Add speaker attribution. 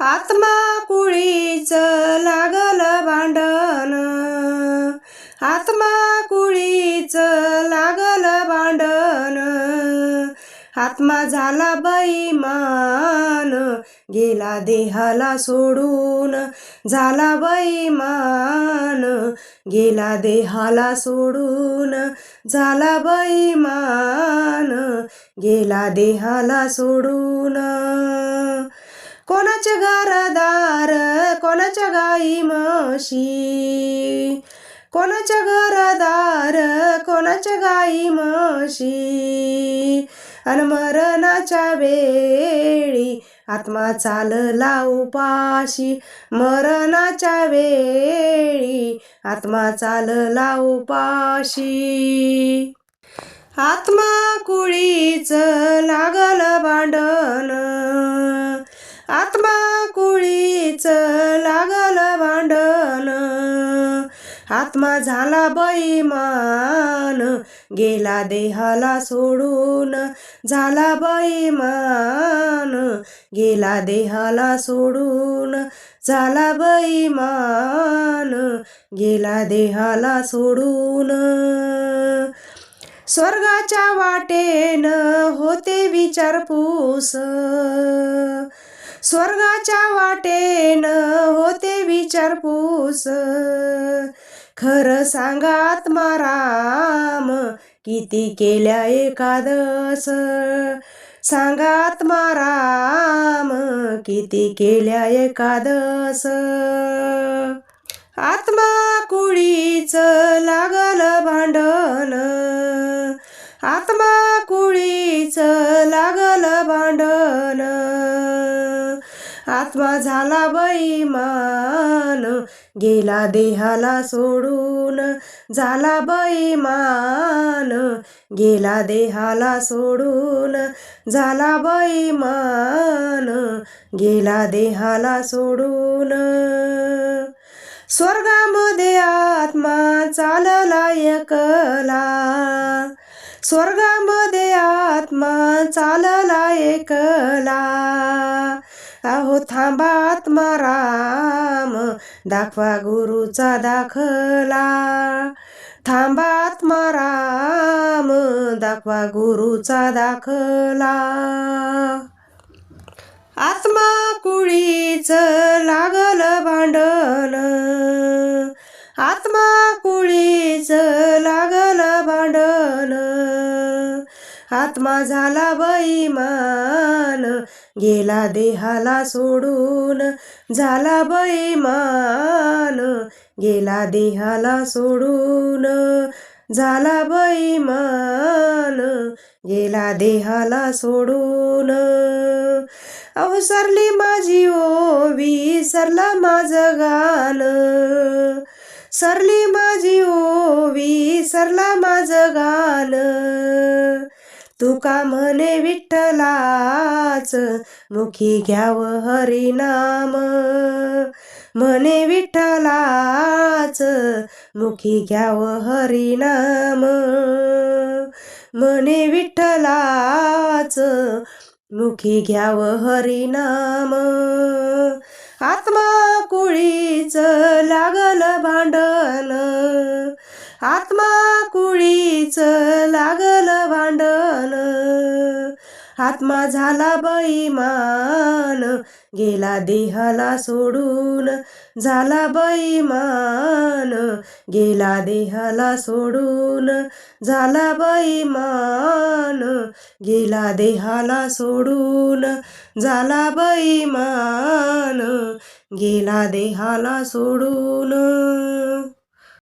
Speaker 1: आत्मा कुळीच लागल भांडण. आत्मा कुळीच लागल भांडण. आत्मा झाला बैमान गेला देहाला सोडून. झाला बैमान गेला देहाला सोडून. झाला बैमान गेला देहाला सोडून. कोणाच्या घरदार कोणाच्या गाई म्हशी? कोणाच्या घरदार कोणाच्या गाई म्हशी? अन मरणाच्या वेळी आत्मा चालला उपाशी. मरणाच्या वेळी आत्मा चालला उपाशी. आत्मा कुळीच लागल भांड. कुळीच लागल भांडण. आत्मा झाला बैमान गेला देहाला सोडून झाला बैमान गेला देहाला सोडून झाला बैमान गेला देहाला सोडून. स्वर्गाच्या वाटेन होते विचारपूस. स्वर्गाच्या वाटेन होते विचारपूस खरं सांगा आत्माराम किती केल्या एकादस सांगा आत्माराम किती केल्या एकादस आत्मा कुळीच लागल भांडण. आत्मा कुळीच लागल भांडण. आत्मा झाला बैमान गेला देहाला सोडून झाला बैमान गेला देहाला सोडून झाला बैमान गेला देहाला सोडून स्वर्गामध्ये आत्मा चालला एकला. स्वर्गामध्ये आत्मा चालला एकला. अहो थांबा आत्माराम दाखवा गुरुचा दाखला. थांबा आत्माराम दाखवा गुरुचा दाखला. आत्मा कुळीच लागल भांडण. आत्मा कुळीच ला आत्मा झाला बैमान गेला देहाला सोडून. झाला बैमान गेला देहाला सोडून. झाला बैमान गेला देहाला सोडून. अवसरली माझी ओवी सरला माझं गाणं. सरली माझी ओवी सरला माझं गाणं. तुका म्हणे विठ्ठलाच? मुखी घ्याव हरिनाम. म्हणे विठ्ठलाच मुखी घ्याव हरिनाम. म्हणे विठ्ठलाच मुखी घ्याव हरिनाम. आत्मा कुळी आत्मा कुळीच लागल भांडण. आत्मा झाला बैमान गेला देहाला सोडून. झाला बैमान गेला देहाला सोडून. झाला बैमान गेला देहाला सोडून. झाला बैमान गेला देहाला सोडून.